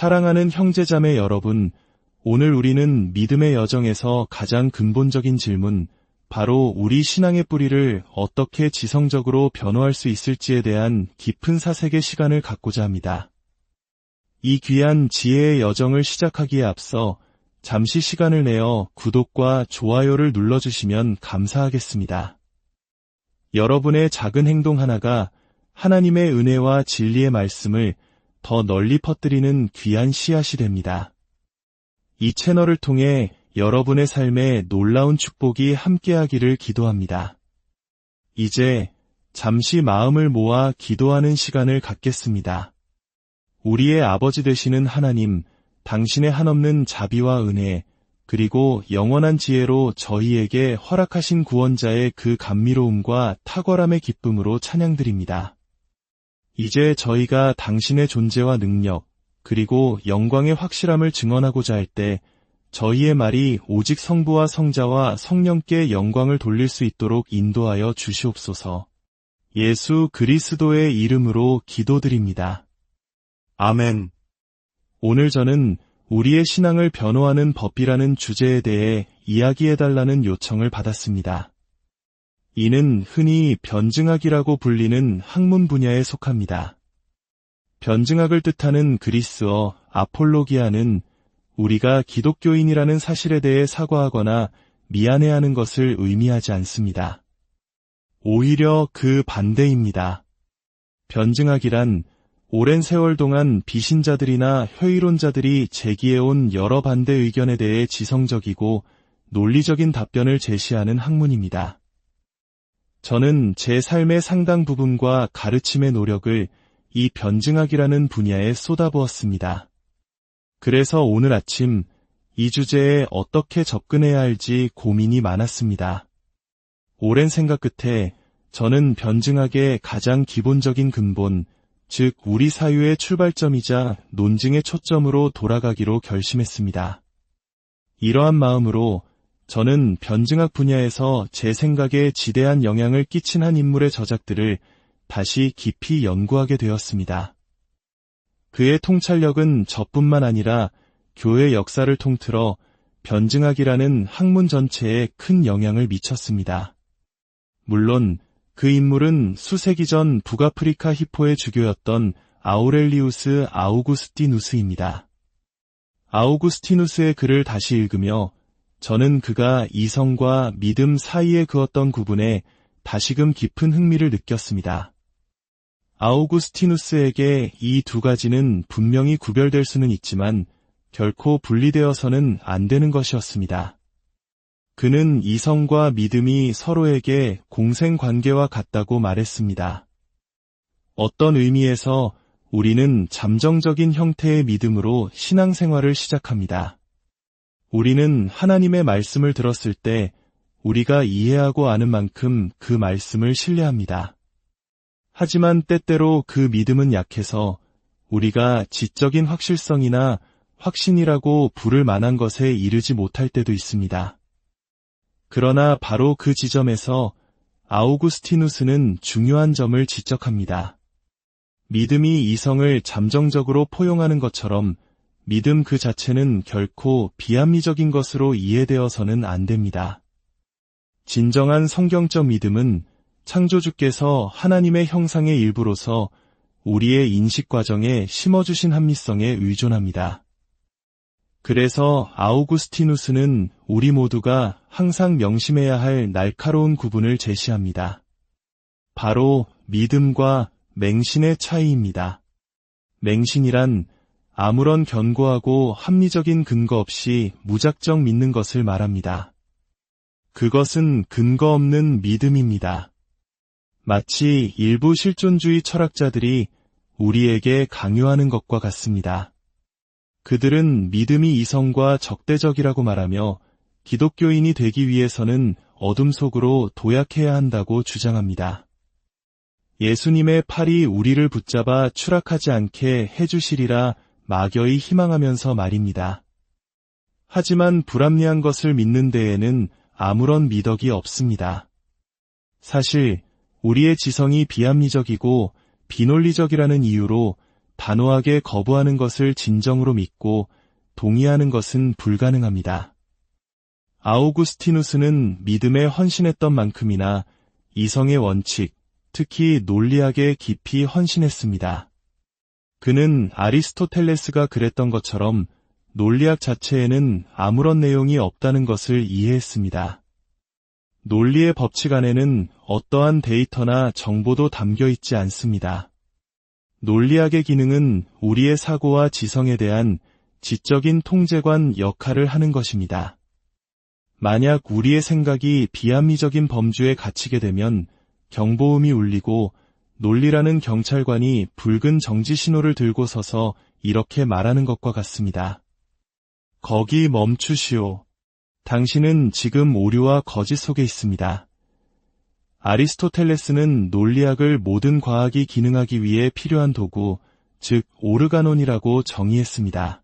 사랑하는 형제자매 여러분, 오늘 우리는 믿음의 여정에서 가장 근본적인 질문, 바로 우리 신앙의 뿌리를 어떻게 지성적으로 변호할 수 있을지에 대한 깊은 사색의 시간을 갖고자 합니다. 이 귀한 지혜의 여정을 시작하기에 앞서 잠시 시간을 내어 구독과 좋아요를 눌러주시면 감사하겠습니다. 여러분의 작은 행동 하나가 하나님의 은혜와 진리의 말씀을 더 널리 퍼뜨리는 귀한 씨앗이 됩니다. 이 채널을 통해 여러분의 삶에 놀라운 축복이 함께하기를 기도합니다. 이제 잠시 마음을 모아 기도하는 시간을 갖겠습니다. 우리의 아버지 되시는 하나님, 당신의 한없는 자비와 은혜, 그리고 영원한 지혜로 저희에게 허락하신 구원자의 그 감미로움과 탁월함의 기쁨으로 찬양드립니다. 이제 저희가 당신의 존재와 능력, 그리고 영광의 확실함을 증언하고자 할 때 저희의 말이 오직 성부와 성자와 성령께 영광을 돌릴 수 있도록 인도하여 주시옵소서. 예수 그리스도의 이름으로 기도드립니다. 아멘. 오늘 저는 우리의 신앙을 변호하는 법이라는 주제에 대해 이야기해달라는 요청을 받았습니다. 이는 흔히 변증학이라고 불리는 학문 분야에 속합니다. 변증학을 뜻하는 그리스어 아폴로기아는 우리가 기독교인이라는 사실에 대해 사과하거나 미안해하는 것을 의미하지 않습니다. 오히려 그 반대입니다. 변증학이란 오랜 세월 동안 비신자들이나 회의론자들이 제기해온 여러 반대 의견에 대해 지성적이고 논리적인 답변을 제시하는 학문입니다. 저는 제 삶의 상당 부분과 가르침의 노력을 이 변증학이라는 분야에 쏟아부었습니다. 그래서 오늘 아침 이 주제에 어떻게 접근해야 할지 고민이 많았습니다. 오랜 생각 끝에 저는 변증학의 가장 기본적인 근본, 즉 우리 사유의 출발점이자 논증의 초점으로 돌아가기로 결심했습니다. 이러한 마음으로 저는 변증학 분야에서 제 생각에 지대한 영향을 끼친 한 인물의 저작들을 다시 깊이 연구하게 되었습니다. 그의 통찰력은 저뿐만 아니라 교회 역사를 통틀어 변증학이라는 학문 전체에 큰 영향을 미쳤습니다. 물론 그 인물은 수세기 전 북아프리카 히포의 주교였던 아우렐리우스 아우구스티누스입니다. 아우구스티누스의 글을 다시 읽으며 저는 그가 이성과 믿음 사이에 그었던 구분에 다시금 깊은 흥미를 느꼈습니다. 아우구스티누스에게 이 두 가지는 분명히 구별될 수는 있지만 결코 분리되어서는 안 되는 것이었습니다. 그는 이성과 믿음이 서로에게 공생 관계와 같다고 말했습니다. 어떤 의미에서 우리는 잠정적인 형태의 믿음으로 신앙생활을 시작합니다. 우리는 하나님의 말씀을 들었을 때 우리가 이해하고 아는 만큼 그 말씀을 신뢰합니다. 하지만 때때로 그 믿음은 약해서 우리가 지적인 확실성이나 확신이라고 부를 만한 것에 이르지 못할 때도 있습니다. 그러나 바로 그 지점에서 아우구스티누스는 중요한 점을 지적합니다. 믿음이 이성을 잠정적으로 포용하는 것처럼 믿음 그 자체는 결코 비합리적인 것으로 이해되어서는 안 됩니다. 진정한 성경적 믿음은 창조주께서 하나님의 형상의 일부로서 우리의 인식 과정에 심어주신 합리성에 의존합니다. 그래서 아우구스티누스는 우리 모두가 항상 명심해야 할 날카로운 구분을 제시합니다. 바로 믿음과 맹신의 차이입니다. 맹신이란 아무런 견고하고 합리적인 근거 없이 무작정 믿는 것을 말합니다. 그것은 근거 없는 믿음입니다. 마치 일부 실존주의 철학자들이 우리에게 강요하는 것과 같습니다. 그들은 믿음이 이성과 적대적이라고 말하며 기독교인이 되기 위해서는 어둠 속으로 도약해야 한다고 주장합니다. 예수님의 팔이 우리를 붙잡아 추락하지 않게 해주시리라 막여히 희망하면서 말입니다. 하지만 불합리한 것을 믿는 데에는 아무런 미덕이 없습니다. 사실 우리의 지성이 비합리적이고 비논리적이라는 이유로 단호하게 거부하는 것을 진정으로 믿고 동의하는 것은 불가능합니다. 아우구스티누스는 믿음에 헌신했던 만큼이나 이성의 원칙, 특히 논리학에 깊이 헌신했습니다. 그는 아리스토텔레스가 그랬던 것처럼 논리학 자체에는 아무런 내용이 없다는 것을 이해했습니다. 논리의 법칙 안에는 어떠한 데이터나 정보도 담겨 있지 않습니다. 논리학의 기능은 우리의 사고와 지성에 대한 지적인 통제관 역할을 하는 것입니다. 만약 우리의 생각이 비합리적인 범주에 갇히게 되면 경보음이 울리고 논리라는 경찰관이 붉은 정지 신호를 들고 서서 이렇게 말하는 것과 같습니다. 거기 멈추시오. 당신은 지금 오류와 거짓 속에 있습니다. 아리스토텔레스는 논리학을 모든 과학이 기능하기 위해 필요한 도구, 즉 오르가논이라고 정의했습니다.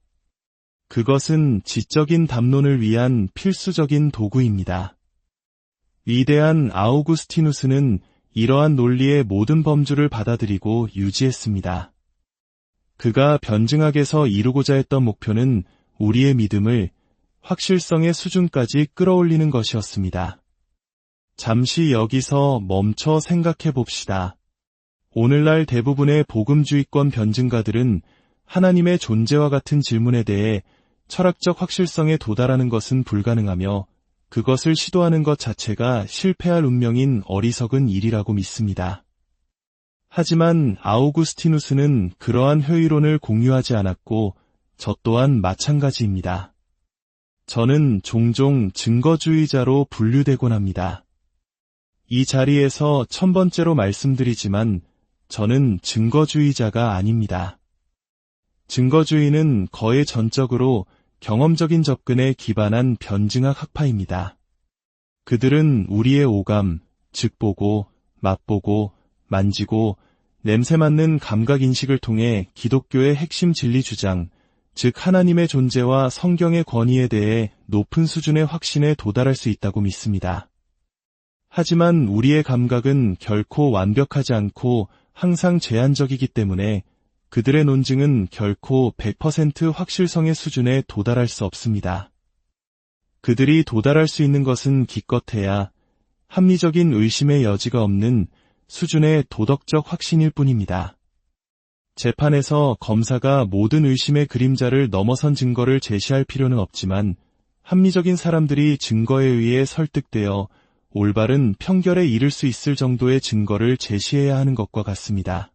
그것은 지적인 담론을 위한 필수적인 도구입니다. 위대한 아우구스티누스는 이러한 논리의 모든 범주를 받아들이고 유지했습니다. 그가 변증학에서 이루고자 했던 목표는 우리의 믿음을 확실성의 수준까지 끌어올리는 것이었습니다. 잠시 여기서 멈춰 생각해 봅시다. 오늘날 대부분의 복음주의권 변증가들은 하나님의 존재와 같은 질문에 대해 철학적 확실성에 도달하는 것은 불가능하며 그것을 시도하는 것 자체가 실패할 운명인 어리석은 일이라고 믿습니다. 하지만 아우구스티누스는 그러한 회의론을 공유하지 않았고 저 또한 마찬가지입니다. 저는 종종 증거주의자로 분류되곤 합니다. 이 자리에서 천 번째로 말씀드리지만 저는 증거주의자가 아닙니다. 증거주의는 거의 전적으로 경험적인 접근에 기반한 변증학 학파입니다. 그들은 우리의 오감, 즉 보고, 맛보고, 만지고, 냄새 맡는 감각 인식을 통해 기독교의 핵심 진리 주장, 즉 하나님의 존재와 성경의 권위에 대해 높은 수준의 확신에 도달할 수 있다고 믿습니다. 하지만 우리의 감각은 결코 완벽하지 않고 항상 제한적이기 때문에 그들의 논증은 결코 100% 확실성의 수준에 도달할 수 없습니다. 그들이 도달할 수 있는 것은 기껏해야 합리적인 의심의 여지가 없는 수준의 도덕적 확신일 뿐입니다. 재판에서 검사가 모든 의심의 그림자를 넘어선 증거를 제시할 필요는 없지만 합리적인 사람들이 증거에 의해 설득되어 올바른 평결에 이를 수 있을 정도의 증거를 제시해야 하는 것과 같습니다.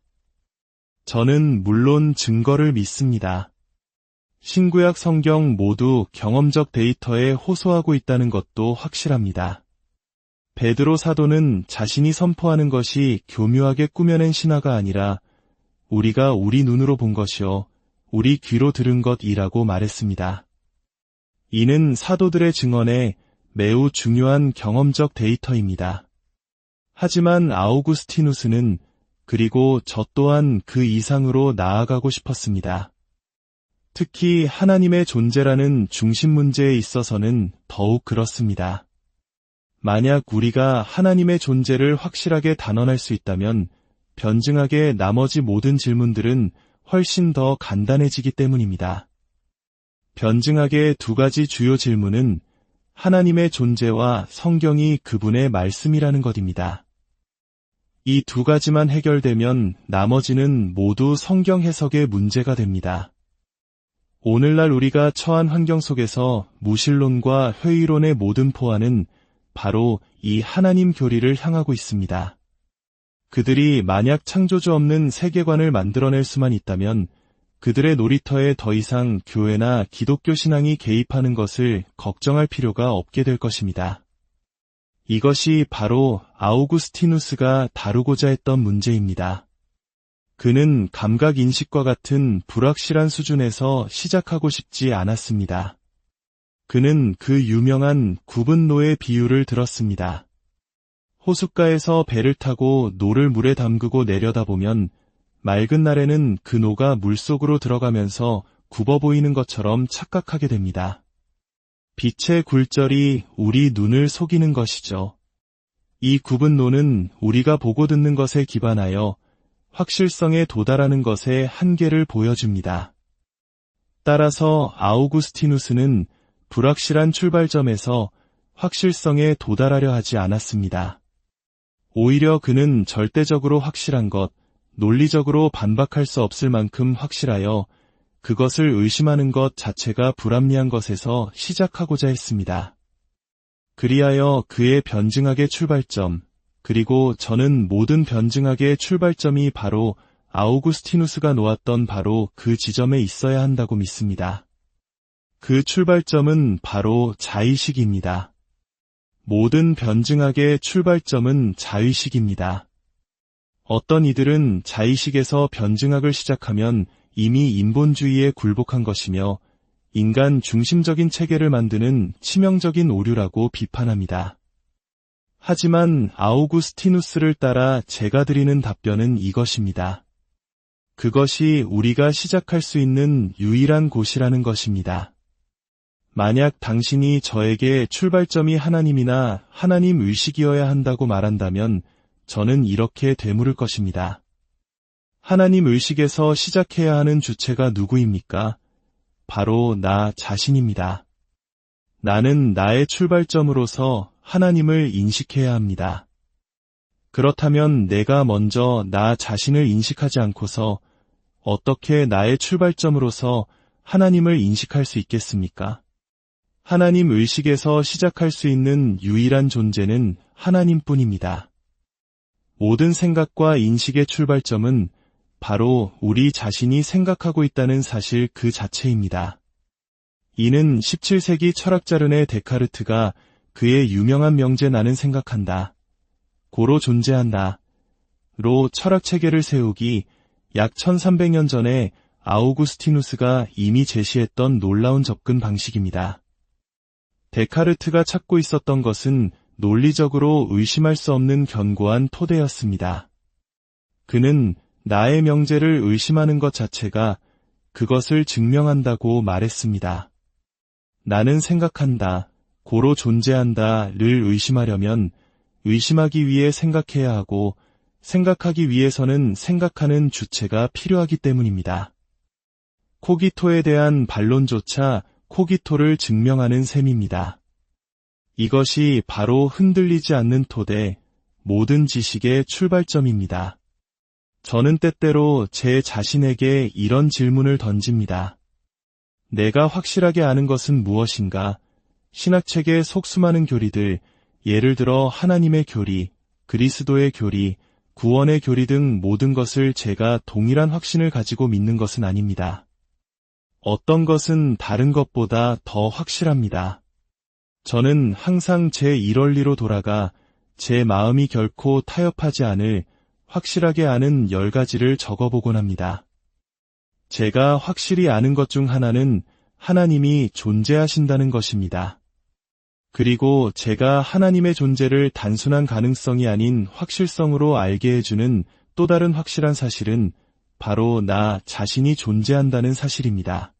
저는 물론 증거를 믿습니다. 신구약 성경 모두 경험적 데이터에 호소하고 있다는 것도 확실합니다. 베드로 사도는 자신이 선포하는 것이 교묘하게 꾸며낸 신화가 아니라 우리가 우리 눈으로 본 것이요, 우리 귀로 들은 것이라고 말했습니다. 이는 사도들의 증언에 매우 중요한 경험적 데이터입니다. 하지만 아우구스티누스는 그리고 저 또한 그 이상으로 나아가고 싶었습니다. 특히 하나님의 존재라는 중심 문제에 있어서는 더욱 그렇습니다. 만약 우리가 하나님의 존재를 확실하게 단언할 수 있다면 변증하게 나머지 모든 질문들은 훨씬 더 간단해지기 때문입니다. 변증하게 두 가지 주요 질문은 하나님의 존재와 성경이 그분의 말씀이라는 것입니다. 이 두 가지만 해결되면 나머지는 모두 성경 해석의 문제가 됩니다. 오늘날 우리가 처한 환경 속에서 무신론과 회의론의 모든 포화는 바로 이 하나님 교리를 향하고 있습니다. 그들이 만약 창조주 없는 세계관을 만들어낼 수만 있다면 그들의 놀이터에 더 이상 교회나 기독교 신앙이 개입하는 것을 걱정할 필요가 없게 될 것입니다. 이것이 바로 아우구스티누스가 다루고자 했던 문제입니다. 그는 감각 인식과 같은 불확실한 수준에서 시작하고 싶지 않았습니다. 그는 그 유명한 구분노의 비유를 들었습니다. 호숫가에서 배를 타고 노를 물에 담그고 내려다보면 맑은 날에는 그 노가 물속으로 들어가면서 굽어 보이는 것처럼 착각하게 됩니다. 빛의 굴절이 우리 눈을 속이는 것이죠. 이 구분노는 우리가 보고 듣는 것에 기반하여 확실성에 도달하는 것의 한계를 보여줍니다. 따라서 아우구스티누스는 불확실한 출발점에서 확실성에 도달하려 하지 않았습니다. 오히려 그는 절대적으로 확실한 것, 논리적으로 반박할 수 없을 만큼 확실하여 그것을 의심하는 것 자체가 불합리한 것에서 시작하고자 했습니다. 그리하여 그의 변증학의 출발점, 그리고 저는 모든 변증학의 출발점이 바로 아우구스티누스가 놓았던 바로 그 지점에 있어야 한다고 믿습니다. 그 출발점은 바로 자의식입니다. 모든 변증학의 출발점은 자의식입니다. 어떤 이들은 자의식에서 변증학을 시작하면 이미 인본주의에 굴복한 것이며 인간 중심적인 체계를 만드는 치명적인 오류라고 비판합니다. 하지만 아우구스티누스를 따라 제가 드리는 답변은 이것입니다. 그것이 우리가 시작할 수 있는 유일한 곳이라는 것입니다. 만약 당신이 저에게 출발점이 하나님이나 하나님 의식이어야 한다고 말한다면 저는 이렇게 되물을 것입니다. 하나님 의식에서 시작해야 하는 주체가 누구입니까? 바로 나 자신입니다. 나는 나의 출발점으로서 하나님을 인식해야 합니다. 그렇다면 내가 먼저 나 자신을 인식하지 않고서 어떻게 나의 출발점으로서 하나님을 인식할 수 있겠습니까? 하나님 의식에서 시작할 수 있는 유일한 존재는 하나님뿐입니다. 모든 생각과 인식의 출발점은 바로 우리 자신이 생각하고 있다는 사실 그 자체입니다. 이는 17세기 철학자 른의 데카르트가 그의 유명한 명제 나는 생각한다. 고로 존재한다. 로 철학 체계를 세우기 약 1300년 전에 아우구스티누스가 이미 제시했던 놀라운 접근 방식입니다. 데카르트가 찾고 있었던 것은 논리적으로 의심할 수 없는 견고한 토대였습니다. 그는 나의 명제를 의심하는 것 자체가 그것을 증명한다고 말했습니다. 나는 생각한다, 고로 존재한다를 의심하려면 의심하기 위해 생각해야 하고 생각하기 위해서는 생각하는 주체가 필요하기 때문입니다. 코기토에 대한 반론조차 코기토를 증명하는 셈입니다. 이것이 바로 흔들리지 않는 토대, 모든 지식의 출발점입니다. 저는 때때로 제 자신에게 이런 질문을 던집니다. 내가 확실하게 아는 것은 무엇인가? 신학책의 속수많은 교리들, 예를 들어 하나님의 교리, 그리스도의 교리, 구원의 교리 등 모든 것을 제가 동일한 확신을 가지고 믿는 것은 아닙니다. 어떤 것은 다른 것보다 더 확실합니다. 저는 항상 제 일원리로 돌아가 제 마음이 결코 타협하지 않을 확실하게 아는 열 가지를 적어보곤 합니다. 제가 확실히 아는 것 중 하나는 하나님이 존재하신다는 것입니다. 그리고 제가 하나님의 존재를 단순한 가능성이 아닌 확실성으로 알게 해주는 또 다른 확실한 사실은 바로 나 자신이 존재한다는 사실입니다.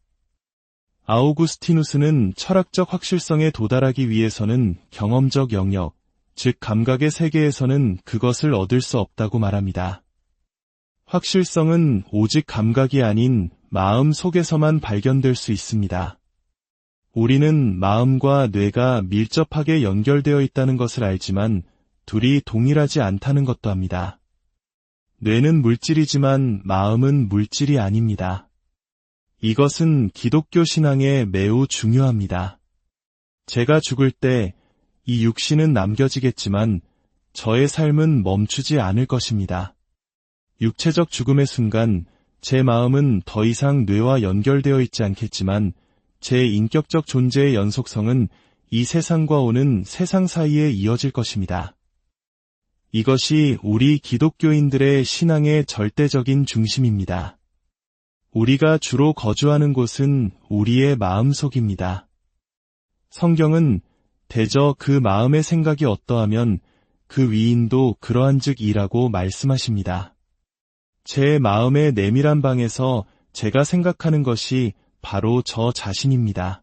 아우구스티누스는 철학적 확실성에 도달하기 위해서는 경험적 영역, 즉 감각의 세계에서는 그것을 얻을 수 없다고 말합니다. 확실성은 오직 감각이 아닌 마음 속에서만 발견될 수 있습니다. 우리는 마음과 뇌가 밀접하게 연결되어 있다는 것을 알지만 둘이 동일하지 않다는 것도 합니다. 뇌는 물질이지만 마음은 물질이 아닙니다. 이것은 기독교 신앙에 매우 중요합니다. 제가 죽을 때 이 육신은 남겨지겠지만 저의 삶은 멈추지 않을 것입니다. 육체적 죽음의 순간 제 마음은 더 이상 뇌와 연결되어 있지 않겠지만 제 인격적 존재의 연속성은 이 세상과 오는 세상 사이에 이어질 것입니다. 이것이 우리 기독교인들의 신앙의 절대적인 중심입니다. 우리가 주로 거주하는 곳은 우리의 마음속입니다. 성경은 대저 그 마음의 생각이 어떠하면 그 위인도 그러한 즉 이라고 말씀하십니다. 제 마음의 내밀한 방에서 제가 생각하는 것이 바로 저 자신입니다.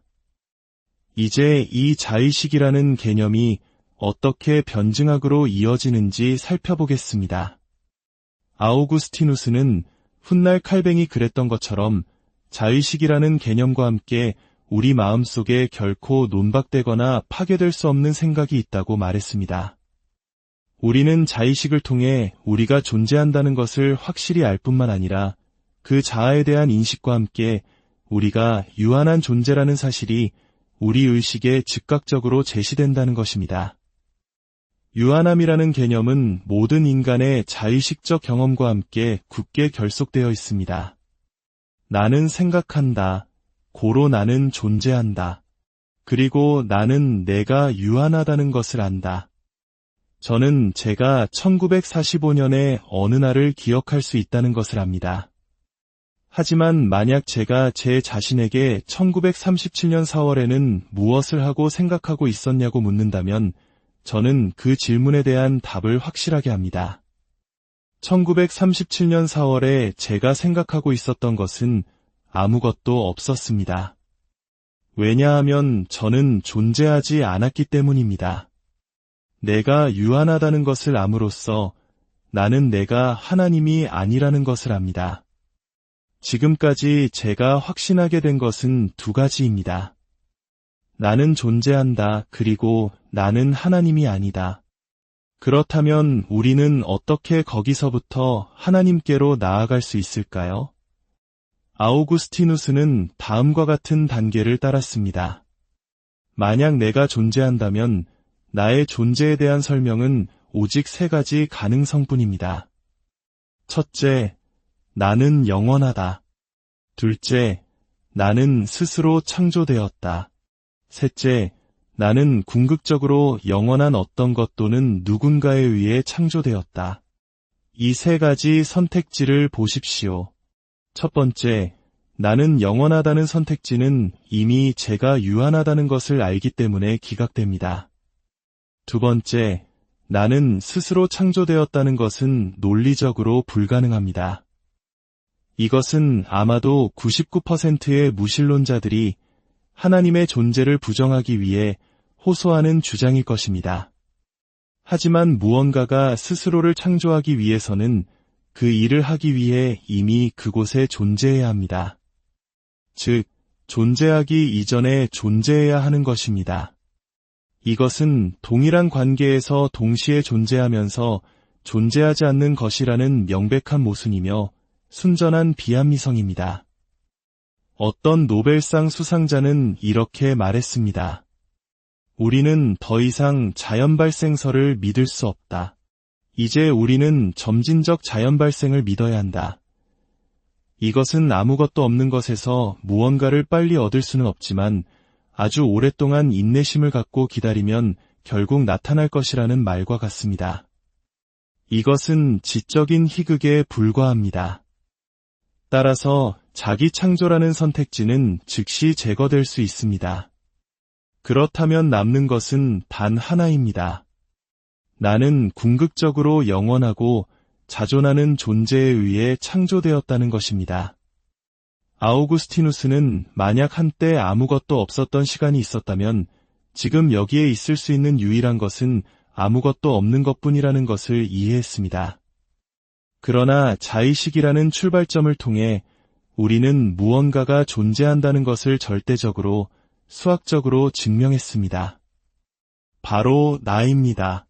이제 이 자의식이라는 개념이 어떻게 변증학으로 이어지는지 살펴보겠습니다. 아우구스티누스는 훗날 칼뱅이 그랬던 것처럼 자의식이라는 개념과 함께 우리 마음 속에 결코 논박되거나 파괴될 수 없는 생각이 있다고 말했습니다. 우리는 자의식을 통해 우리가 존재한다는 것을 확실히 알 뿐만 아니라 그 자아에 대한 인식과 함께 우리가 유한한 존재라는 사실이 우리 의식에 즉각적으로 제시된다는 것입니다. 유한함이라는 개념은 모든 인간의 자의식적 경험과 함께 굳게 결속되어 있습니다. 나는 생각한다. 고로 나는 존재한다. 그리고 나는 내가 유한하다는 것을 안다. 저는 제가 1945년의 어느 날을 기억할 수 있다는 것을 압니다. 하지만 만약 제가 제 자신에게 1937년 4월에는 무엇을 하고 생각하고 있었냐고 묻는다면 저는 그 질문에 대한 답을 확실하게 합니다. 1937년 4월에 제가 생각하고 있었던 것은 아무것도 없었습니다. 왜냐하면 저는 존재하지 않았기 때문입니다. 내가 유한하다는 것을 암으로써 나는 내가 하나님이 아니라는 것을 압니다. 지금까지 제가 확신하게 된 것은 두 가지입니다. 나는 존재한다. 그리고 나는 하나님이 아니다. 그렇다면 우리는 어떻게 거기서부터 하나님께로 나아갈 수 있을까요? 아우구스티누스는 다음과 같은 단계를 따랐습니다. 만약 내가 존재한다면 나의 존재에 대한 설명은 오직 세 가지 가능성뿐입니다. 첫째, 나는 영원하다. 둘째, 나는 스스로 창조되었다. 셋째, 나는 궁극적으로 영원한 어떤 것 또는 누군가에 의해 창조되었다. 이 세 가지 선택지를 보십시오. 첫 번째, 나는 영원하다는 선택지는 이미 제가 유한하다는 것을 알기 때문에 기각됩니다. 두 번째, 나는 스스로 창조되었다는 것은 논리적으로 불가능합니다. 이것은 아마도 99%의 무신론자들이 하나님의 존재를 부정하기 위해 호소하는 주장일 것입니다. 하지만 무언가가 스스로를 창조하기 위해서는 그 일을 하기 위해 이미 그곳에 존재해야 합니다. 즉, 존재하기 이전에 존재해야 하는 것입니다. 이것은 동일한 관계에서 동시에 존재하면서 존재하지 않는 것이라는 명백한 모순이며 순전한 비합리성입니다. 어떤 노벨상 수상자는 이렇게 말했습니다. 우리는 더 이상 자연 발생설을 믿을 수 없다. 이제 우리는 점진적 자연 발생을 믿어야 한다. 이것은 아무것도 없는 것에서 무언가를 빨리 얻을 수는 없지만 아주 오랫동안 인내심을 갖고 기다리면 결국 나타날 것이라는 말과 같습니다. 이것은 지적인 희극에 불과합니다. 따라서 자기 창조라는 선택지는 즉시 제거될 수 있습니다. 그렇다면 남는 것은 단 하나입니다. 나는 궁극적으로 영원하고 자존하는 존재에 의해 창조되었다는 것입니다. 아우구스티누스는 만약 한때 아무것도 없었던 시간이 있었다면 지금 여기에 있을 수 있는 유일한 것은 아무것도 없는 것뿐이라는 것을 이해했습니다. 그러나 자의식이라는 출발점을 통해 우리는 무언가가 존재한다는 것을 절대적으로 수학적으로 증명했습니다. 바로 나입니다.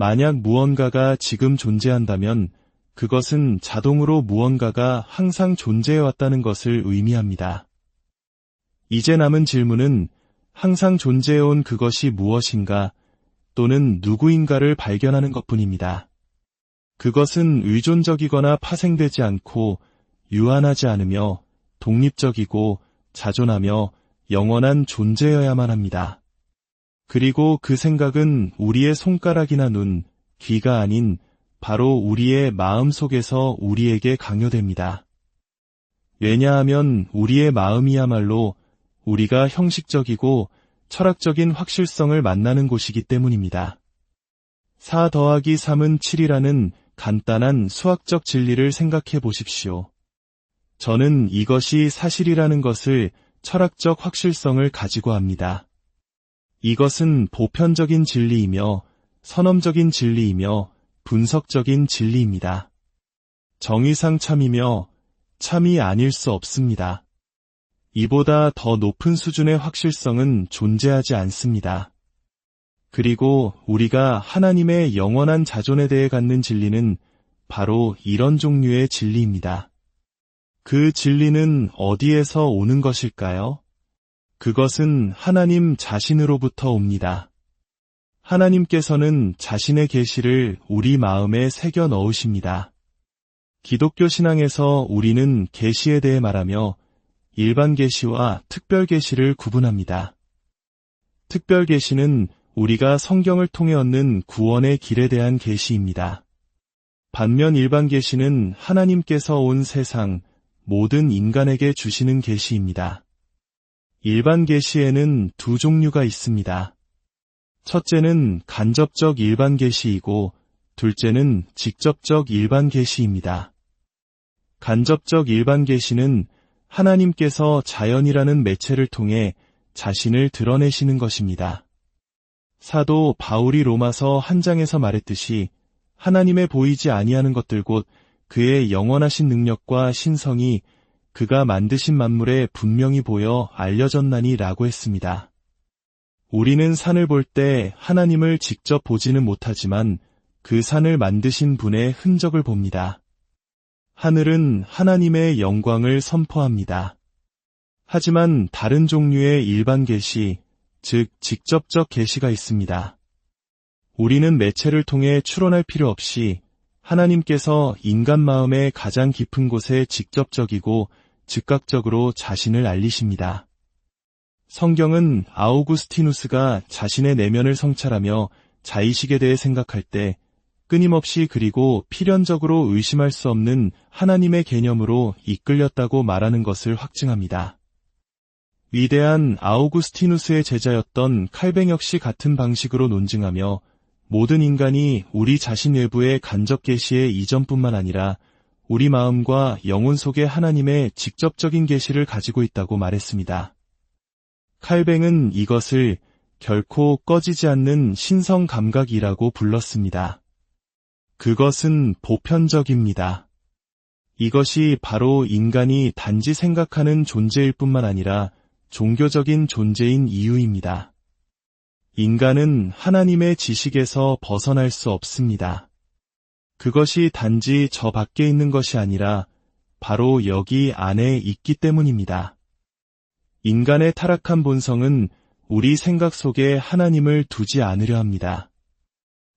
만약 무언가가 지금 존재한다면 그것은 자동으로 무언가가 항상 존재해왔다는 것을 의미합니다. 이제 남은 질문은 항상 존재해온 그것이 무엇인가 또는 누구인가를 발견하는 것 뿐입니다. 그것은 의존적이거나 파생되지 않고 유한하지 않으며 독립적이고 자존하며 영원한 존재여야만 합니다. 그리고 그 생각은 우리의 손가락이나 눈, 귀가 아닌 바로 우리의 마음 속에서 우리에게 강요됩니다. 왜냐하면 우리의 마음이야말로 우리가 형식적이고 철학적인 확실성을 만나는 곳이기 때문입니다. 4 더하기 3은 7이라는 간단한 수학적 진리를 생각해 보십시오. 저는 이것이 사실이라는 것을 철학적 확실성을 가지고 합니다. 이것은 보편적인 진리이며 선험적인 진리이며 분석적인 진리입니다. 정의상 참이며 참이 아닐 수 없습니다. 이보다 더 높은 수준의 확실성은 존재하지 않습니다. 그리고 우리가 하나님의 영원한 자존에 대해 갖는 진리는 바로 이런 종류의 진리입니다. 그 진리는 어디에서 오는 것일까요? 그것은 하나님 자신으로부터 옵니다. 하나님께서는 자신의 계시를 우리 마음에 새겨 넣으십니다. 기독교 신앙에서 우리는 계시에 대해 말하며 일반 계시와 특별 계시를 구분합니다. 특별 계시는 우리가 성경을 통해 얻는 구원의 길에 대한 계시입니다. 반면 일반 계시는 하나님께서 온 세상 모든 인간에게 주시는 계시입니다. 일반 계시에는 두 종류가 있습니다. 첫째는 간접적 일반 계시이고 둘째는 직접적 일반 계시입니다. 간접적 일반 계시는 하나님께서 자연이라는 매체를 통해 자신을 드러내시는 것입니다. 사도 바울이 로마서 한 장에서 말했듯이 하나님의 보이지 아니하는 것들 곧 그의 영원하신 능력과 신성이 그가 만드신 만물에 분명히 보여 알려졌나니 라고 했습니다. 우리는 산을 볼 때 하나님을 직접 보지는 못하지만 그 산을 만드신 분의 흔적을 봅니다. 하늘은 하나님의 영광을 선포합니다. 하지만 다른 종류의 일반 계시, 즉 직접적 계시가 있습니다. 우리는 매체를 통해 추론할 필요 없이 하나님께서 인간 마음의 가장 깊은 곳에 직접적이고 즉각적으로 자신을 알리십니다. 성경은 아우구스티누스가 자신의 내면을 성찰하며 자의식에 대해 생각할 때 끊임없이 그리고 필연적으로 의심할 수 없는 하나님의 개념으로 이끌렸다고 말하는 것을 확증합니다. 위대한 아우구스티누스의 제자였던 칼뱅 역시 같은 방식으로 논증하며 모든 인간이 우리 자신 외부의 간접 계시의 이전뿐만 아니라 우리 마음과 영혼 속에 하나님의 직접적인 계시를 가지고 있다고 말했습니다. 칼뱅은 이것을 결코 꺼지지 않는 신성 감각이라고 불렀습니다. 그것은 보편적입니다. 이것이 바로 인간이 단지 생각하는 존재일 뿐만 아니라 종교적인 존재인 이유입니다. 인간은 하나님의 지식에서 벗어날 수 없습니다. 그것이 단지 저 밖에 있는 것이 아니라 바로 여기 안에 있기 때문입니다. 인간의 타락한 본성은 우리 생각 속에 하나님을 두지 않으려 합니다.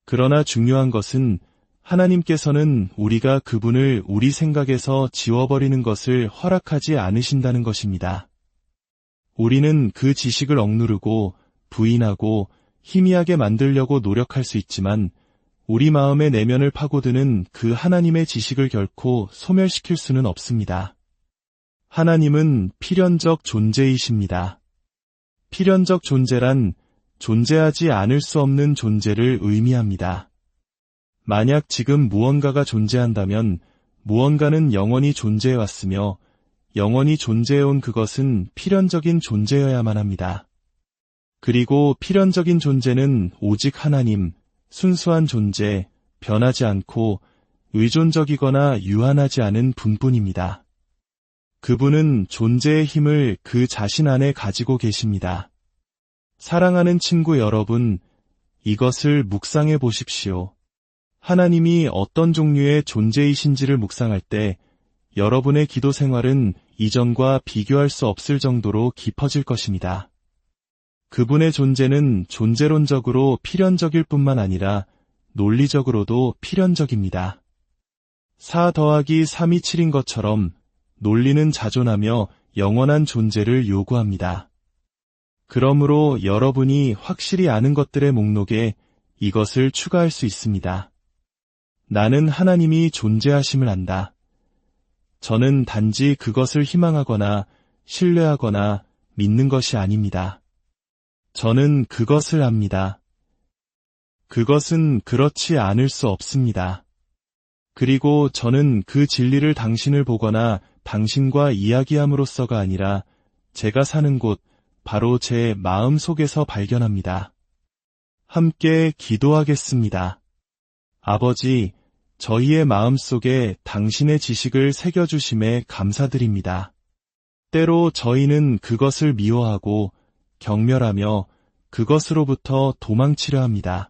그러나 중요한 것은 하나님께서는 우리가 그분을 우리 생각에서 지워버리는 것을 허락하지 않으신다는 것입니다. 우리는 그 지식을 억누르고 부인하고 희미하게 만들려고 노력할 수 있지만 우리 마음의 내면을 파고드는 그 하나님의 지식을 결코 소멸시킬 수는 없습니다. 하나님은 필연적 존재이십니다. 필연적 존재란 존재하지 않을 수 없는 존재를 의미합니다. 만약 지금 무언가가 존재한다면 무언가는 영원히 존재해왔으며 영원히 존재해온 그것은 필연적인 존재여야만 합니다. 그리고 필연적인 존재는 오직 하나님, 순수한 존재, 변하지 않고 의존적이거나 유한하지 않은 분뿐입니다. 그분은 존재의 힘을 그 자신 안에 가지고 계십니다. 사랑하는 친구 여러분, 이것을 묵상해 보십시오. 하나님이 어떤 종류의 존재이신지를 묵상할 때 여러분의 기도 생활은 이전과 비교할 수 없을 정도로 깊어질 것입니다. 그분의 존재는 존재론적으로 필연적일 뿐만 아니라 논리적으로도 필연적입니다. 4 더하기 3이 7인 것처럼 논리는 자존하며 영원한 존재를 요구합니다. 그러므로 여러분이 확실히 아는 것들의 목록에 이것을 추가할 수 있습니다. 나는 하나님이 존재하심을 안다. 저는 단지 그것을 희망하거나 신뢰하거나 믿는 것이 아닙니다. 저는 그것을 압니다. 그것은 그렇지 않을 수 없습니다. 그리고 저는 그 진리를 당신을 보거나 당신과 이야기함으로써가 아니라 제가 사는 곳, 바로 제 마음 속에서 발견합니다. 함께 기도하겠습니다. 아버지, 저희의 마음 속에 당신의 지식을 새겨주심에 감사드립니다. 때로 저희는 그것을 미워하고 경멸하며 그것으로부터 도망치려 합니다.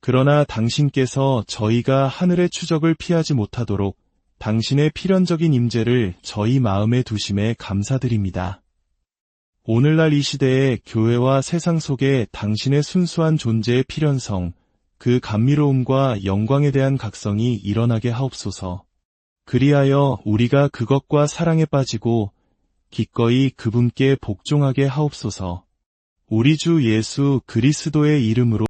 그러나 당신께서 저희가 하늘의 추적을 피하지 못하도록 당신의 필연적인 임재를 저희 마음에 두심에 감사드립니다. 오늘날 이 시대의 교회와 세상 속에 당신의 순수한 존재의 필연성, 그 감미로움과 영광에 대한 각성이 일어나게 하옵소서. 그리하여 우리가 그것과 사랑에 빠지고 기꺼이 그분께 복종하게 하옵소서. 우리 주 예수 그리스도의 이름으로